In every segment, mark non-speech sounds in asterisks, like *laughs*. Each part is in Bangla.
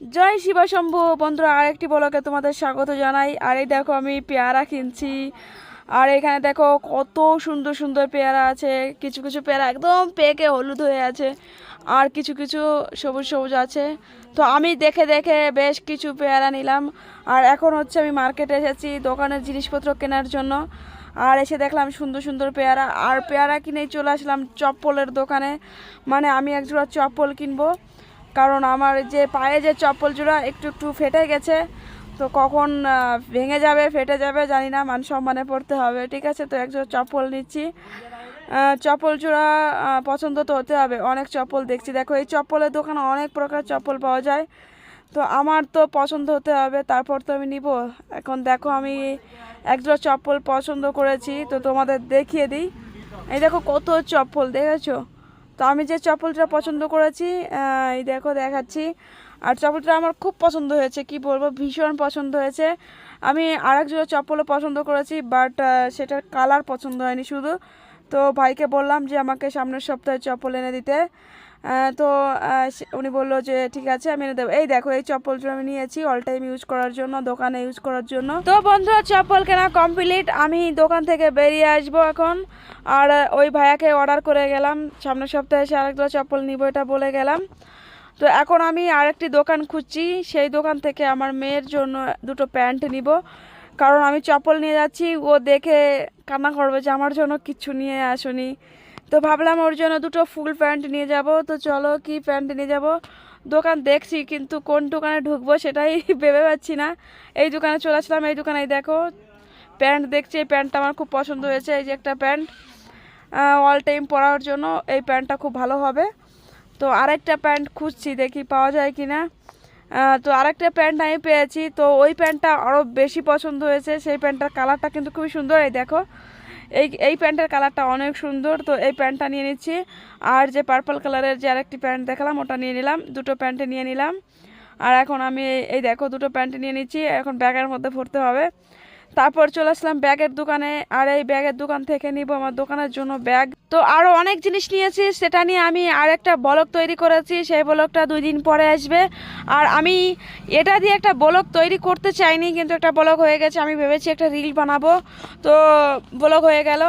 জয় শিবশম্ভু বন্ধুরা, আরেকটি বলকে তোমাদের স্বাগত জানাই। আর এই দেখো, আমি পেয়ারা কিনছি। আর এখানে দেখো, কত সুন্দর সুন্দর পেয়ারা আছে। কিছু কিছু পেয়ারা একদম পেকে হলুদ হয়ে আছে। আর কিছু কিছু সবুজ সবুজ আছে। তো আমি দেখে দেখে বেশ কিছু পেয়ারা নিলাম। আর এখন হচ্ছে আমি মার্কেটে এসেছি দোকানের জিনিসপত্র কেনার জন্য। আর এসে দেখলাম সুন্দর সুন্দর পেয়ারা। আর পেয়ারা কিনেই চলে আসলাম চপ্পলের দোকানে। মানে আমি একজোড়া চপ্পল কিনবো। কারণ আমার যে পায়ে যে চপ্পল জোড়া একটু একটু ফেটে গেছে, তো কখন ভেঙে যাবে, ফেটে যাবে জানি না, মান সম্মানে পড়তে হবে। ঠিক আছে, তো এক জোড়া চপ্পল নিচ্ছি। চপ্পল জোড়া পছন্দ তো হতে হবে, অনেক চপ্পল দেখছি। দেখো, এই চপ্পলের দোকানে অনেক প্রকার চপ্পল পাওয়া যায়। তো আমার তো পছন্দ হতে হবে, তারপর তো আমি নিব। এখন দেখো, আমি এক জোড়া চপ্পল পছন্দ করেছি, তো তোমাদের দেখিয়ে দিই। এই দেখো, কত চপ্পল, দেখেছ? তো আমি যে চপলটা পছন্দ করেছি এই দেখো দেখাচ্ছি। আর চপলটা আমার খুব পছন্দ হয়েছে, কি বলব, ভীষণ পছন্দ হয়েছে। আমি আর এক জোড়া চপ্পলও পছন্দ করেছি বাট সেটার কালার পছন্দ হয়নি শুধু। তো ভাইকে বললাম যে আমাকে সামনের সপ্তাহে চপ্পল এনে দিতে। তো উনি বলল যে, ঠিক আছে, আমি এনে দেবো। এই দেখো, এই চপ্পলটা আমি নিয়েছি অল টাইম ইউজ করার জন্য, দোকানে ইউজ করার জন্য। তো বন্ধুরা, চপ্পল কেনা কমপ্লিট আমি দোকান থেকে বেরিয়ে আসব এখন। আর ওই ভাইয়াকে অর্ডার করে গেলাম। সামনের সপ্তাহে এসে আরেকটা চপ্পল নিব, এটা বলে গেলাম। তো এখন আমি আরেকটি দোকান খুঁজছি। সেই দোকান থেকে আমার মেয়ের জন্য দুটো প্যান্ট নিব। কারণ আমি চপ্পল নিয়ে যাচ্ছি। ও দেখে কান্না করবে যে, আমার জন্য কিচ্ছু নিয়ে আসুনি। তো ভাবলাম ওর জন্য দুটো ফুল প্যান্ট নিয়ে যাব। তো চলো কি প্যান্ট নিয়ে যাব? দোকান দেখছি, কিন্তু কোন দোকানে ঢুকবো সেটাই *laughs* ভেবে পাচ্ছি না। এই দোকানে চলে আসলাম, এই দোকানে দেখো। প্যান্ট দেখছি, এই প্যান্টটা আমার খুব পছন্দ হয়েছে, এই যে একটা প্যান্ট। অল টাইম পরার জন্য এই প্যান্টটা খুব ভালো হবে। তো আরেকটা প্যান্ট খুঁজছি, দেখি পাওয়া যায় কি না। তো আরেকটা প্যান্ট আমি পেয়েছি, তো ওই প্যান্টটা আরও বেশি পছন্দ হয়েছে। সেই প্যান্টটার কালারটা কিন্তু খুবই সুন্দর, এই দেখো। এই এই প্যান্টের কালারটা অনেক সুন্দর। তো এই প্যান্টটা নিয়ে নিচ্ছি। আর যে পার্পল কালারের যে আরেকটি প্যান্ট দেখালাম, ওটা নিয়ে নিলাম। দুটো প্যান্টে নিয়ে নিলাম। আর এখন আমি এই- দেখো, দুটো প্যান্ট নিয়ে নিচ্ছি। এখন ব্যাগের মধ্যে ভরতে হবে। তারপর চলে আসলাম ব্যাগের দোকানে, আর এই ব্যাগের দোকান থেকে নিব আমার দোকানের জন্য ব্যাগ। তো আরও অনেক জিনিস নিয়েছি, সেটা নিয়ে আমি আর একটা ব্লগ তৈরি করেছি, সেই ব্লগটা দুই দিন পরে আসবে। আর আমি এটা দিয়ে একটা ব্লগ তৈরি করতে চাইনি, কিন্তু একটা ব্লগ হয়ে গেছে, আমি ভেবেছি একটা রিল বানাবো। তো ব্লগ হয়ে গেল।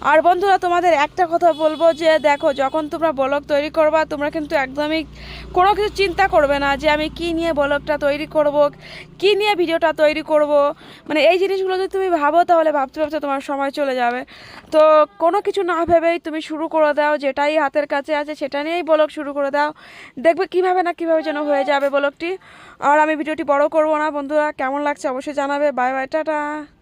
আর বন্ধুরা, তোমাদের একটা কথা বলব যে, দেখো, যখন তোমরা ব্লগ তৈরি করবা, তোমরা কিন্তু একদমই কোনো কিছু চিন্তা করবে না যে, আমি কি নিয়ে ব্লগটা তৈরি করব, কি নিয়ে ভিডিওটা তৈরি করব। মানে এই জিনিসগুলো যদি তুমি ভাবো, তাহলে ভাবতে ভাবতে তোমার সময় চলে যাবে। তো, কোনো কিছু না ভেবেই তুমি শুরু করে দাও, যেটাই হাতের কাছে আছে, সেটা নিয়েই ব্লগ শুরু করে দাও। দেখবে কীভাবে না কীভাবে যেন হয়ে যাবে ব্লগটি। আর আমি ভিডিওটি বড় করব না, বন্ধুরা। কেমন লাগছে অবশ্যই জানাবে। Bye bye, tata.